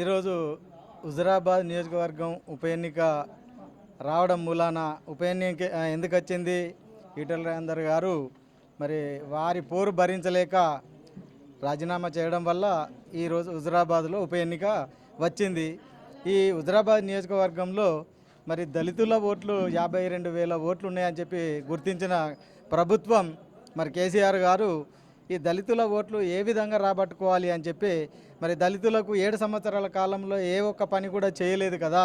ఈరోజు హుజరాబాద్ నియోజకవర్గం ఉప ఎన్నిక రావడం మూలాన ఉప ఎన్నిక ఎందుకు వచ్చింది? ఈటల రాజేందర్ గారు మరి వారి పోరు భరించలేక రాజీనామా చేయడం వల్ల ఈరోజు హుజరాబాద్లో ఉప ఎన్నిక వచ్చింది. ఈ హుజరాబాద్ నియోజకవర్గంలో మరి దళితుల ఓట్లు యాభై రెండు వేల ఓట్లు ఉన్నాయని చెప్పి గుర్తించిన ప్రభుత్వం మరి కేసీఆర్ గారు ఈ దళితుల ఓట్లు ఏ విధంగా రాబట్టుకోవాలి అని చెప్పి మరి దళితులకు ఏడు సంవత్సరాల కాలంలో ఏ ఒక్క పని కూడా చేయలేదు కదా?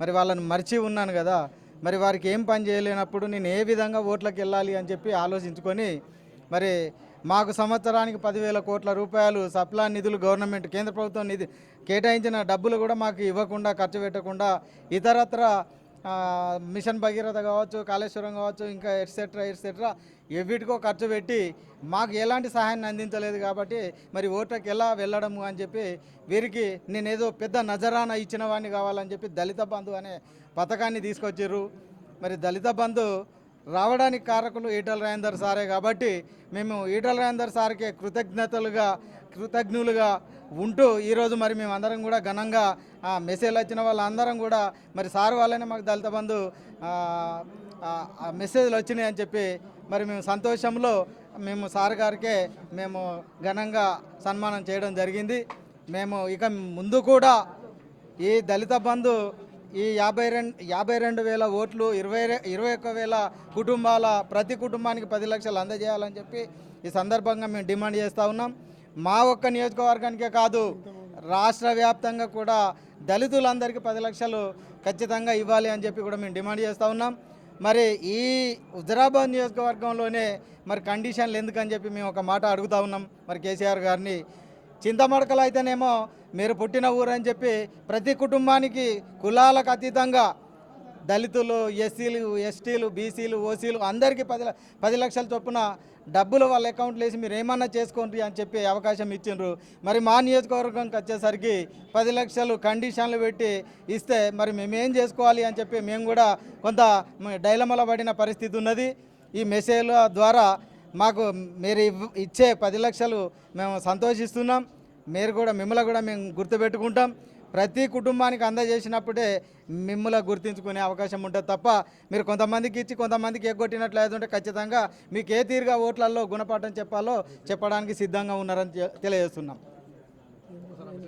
మరి వాళ్ళని మర్చి ఉన్నాను కదా? మరి వారికి ఏం పని చేయలేనప్పుడు నేను ఏ విధంగా ఓట్లకు వెళ్ళాలి అని చెప్పి ఆలోచించుకొని మరి మాకు సంవత్సరానికి పదివేల కోట్ల రూపాయలు సప్లా నిధులు గవర్నమెంట్ కేంద్ర ప్రభుత్వం నిధి కేటాయించిన డబ్బులు కూడా మాకు ఇవ్వకుండా ఖర్చు పెట్టకుండా ఇతరత్ర మిషన్ భగీరథ కావచ్చు కాళేశ్వరం కావచ్చు ఇంకా ఎట్సెట్రా ఎట్సెట్రా ఎవిటికో ఖర్చు పెట్టి మాకు ఎలాంటి సహాయాన్ని అందించలేదు కాబట్టి మరి ఓట్లకు ఎలా వెళ్ళడము అని చెప్పి వీరికి నేనేదో పెద్ద నజరాన ఇచ్చిన వాడిని కావాలని చెప్పి దళిత బంధు అనే పథకాన్ని తీసుకొచ్చారు మరి దళిత బంధు రావడానికి కారకులు ఈటల రాజేందర్ సారే కాబట్టి మేము ఈటల రాజేందర్ సార్కే కృతజ్ఞతలుగా కృతజ్ఞులుగా ఉంటూ ఈరోజు మరి మేము అందరం కూడా ఘనంగా ఆ మెసేజ్ వచ్చిన వాళ్ళందరం కూడా మరి సార్ వాళ్ళనే మాకు దళిత బంధు ఆ, మెసేజ్లు వచ్చినాయి అని చెప్పి మరి మేము సంతోషంలో మేము సార్ గారికే మేము ఘనంగా సన్మానం చేయడం జరిగింది. మేము ఇక ముందు కూడా ఈ దళిత బంధు ఈ యాభై రెండు యాభై రెండు వేల ఓట్లు ఇరవై ఇరవై ఒక్క వేల కుటుంబాల ప్రతి కుటుంబానికి పది లక్షలు అందజేయాలని చెప్పి ఈ సందర్భంగా మేము డిమాండ్ చేస్తూ ఉన్నాం. మా ఒక్క నియోజకవర్గానికే కాదు రాష్ట్ర వ్యాప్తంగా కూడా దళితులందరికీ పది లక్షలు ఖచ్చితంగా ఇవ్వాలి అని చెప్పి కూడా మేము డిమాండ్ చేస్తూ ఉన్నాం. మరి ఈ హుజరాబాద్ నియోజకవర్గంలోనే మరి కండిషన్లు ఎందుకని చెప్పి మేము ఒక మాట అడుగుతా ఉన్నాం. మరి కేసీఆర్ గారిని చింతమడకలు అయితేనేమో మీరు పుట్టిన ఊరు అని చెప్పి ప్రతి కుటుంబానికి కులాలకు అతీతంగా దళితులు ఎస్సీలు ఎస్టీలు బీసీలు ఓసీలు అందరికీ పది ల- పది లక్షల చొప్పున డబ్బులు వాళ్ళ అకౌంట్లు వేసి మీరు ఏమన్నా చేసుకోండి అని చెప్పి అవకాశం ఇచ్చిండ్రు. మరి మా నియోజకవర్గంకి వచ్చేసరికి పది లక్షలు కండిషన్లు పెట్టి ఇస్తే మరి మేమేం చేసుకోవాలి అని చెప్పి మేము కూడా కొంత డైలమల పడిన పరిస్థితి ఉన్నది. ఈ మెసేజ్ల ద్వారా మాకు మీరు ఇచ్చే పది లక్షలు మేము సంతోషిస్తున్నాం. మీరు కూడా మిమ్మల్ని కూడా మేము గుర్తుపెట్టుకుంటాం. ప్రతి కుటుంబానికి అందజేసినప్పుడే మిమ్మల్ని గుర్తించుకునే అవకాశం ఉంటుంది తప్ప మీరు కొంతమందికి ఇచ్చి కొంతమందికి ఎగ్గొట్టినట్లు ఉంటే ఖచ్చితంగా మీకు ఏ తీరుగా ఓట్లలో గుణపాఠం చెప్పాలో చెప్పడానికి సిద్ధంగా ఉన్నారని తెలియజేస్తున్నాం.